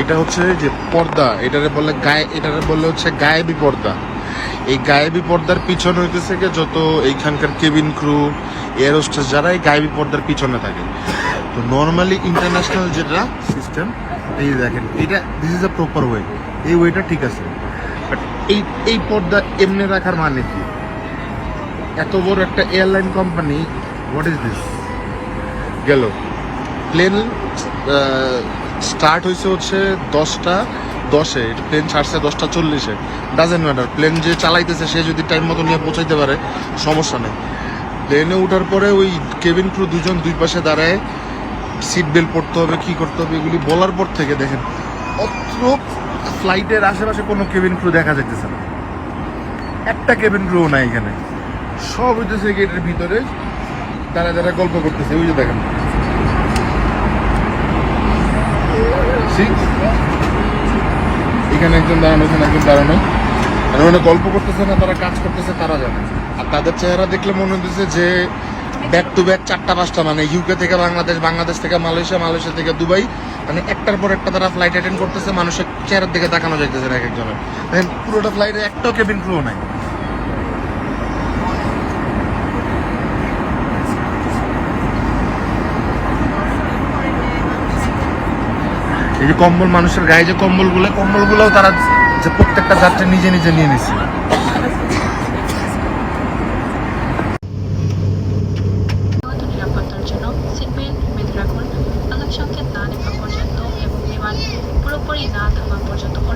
এটা হচ্ছে যে পর্দা, এটারে বলে গায়ে, এটারে বলে হচ্ছে গায়েবী পর্দা। এই গায়েবী পর্দার পিছনে হইতেছে গিয়ে যত এইখানকার কেবিন ক্রু এয়ারোস্টেস যারা এই গায়েবী পর্দার পিছনে থাকে। তো নর্মালি ইন্টারন্যাশনাল যেটা সিস্টেম এই দেখেন, এটা this is a proper way এই ওয়েটা ঠিক আছে। বাট এই এই পর্দা এমনি রাখার মানে কি? এত বড় একটা airline company what is this গেল। প্লেন স্টার্ট হয়েছে হচ্ছে দশটা দশে প্লেন ছাড়ছে দশটা চল্লিশে। ডাজেন্ট ম্যাটার প্লেন যে চালাইতেছে, সে যদি টাইম মতো নিয়ে পৌঁছাইতে পারে, সমস্যা নেই। প্লেনে ওঠার পরে ওই কেবিন ক্রু দুজন দুই পাশে দাঁড়ায় সিট বেল্ট পড়তে হবে, কি করতে হবে, এগুলি বলার পর থেকে দেখেন, অত্র ফ্লাইটের আশেপাশে কোনো কেবিন ক্রু দেখা যাইতেছে না। একটা কেবিন ক্রু নাই এখানে। সব হইতেছে গেটের ভিতরে তারা যারা গল্প করতেছে, ওই যে দেখেন। See? এখানে একজন দাঁড়ানো, এখানে একজন দাঁড়ানো। আর ওখানে গল্প করতেছে না, তারা কাজ করতেছে, তারা জানে। আর তাদের চেহারা দেখলে মনে হচ্ছে যে ব্যাক টু ব্যাক চারটা, পাঁচটা মানে ইউকে থেকে বাংলাদেশ বাংলাদেশ থেকে মালয়েশিয়া মালয়েশিয়া থেকে দুবাই। মানে একটার পর একটা তারা ফ্লাইট অ্যাটেন্ড করতেছে, মানুষের চেহারার দিকে তাকানো যাইতেছে না এক একজনের। পুরোটা ফ্লাইটে একটাও কেবিন ক্রু নাই। এই যে কম্বল, মানুষের গায়ে যে কম্বলগুলো কম্বলগুলোও তারা যে প্রত্যেকটা যাত্রী নিজে নিজে নিয়ে নিচ্ছে না থামা জন্য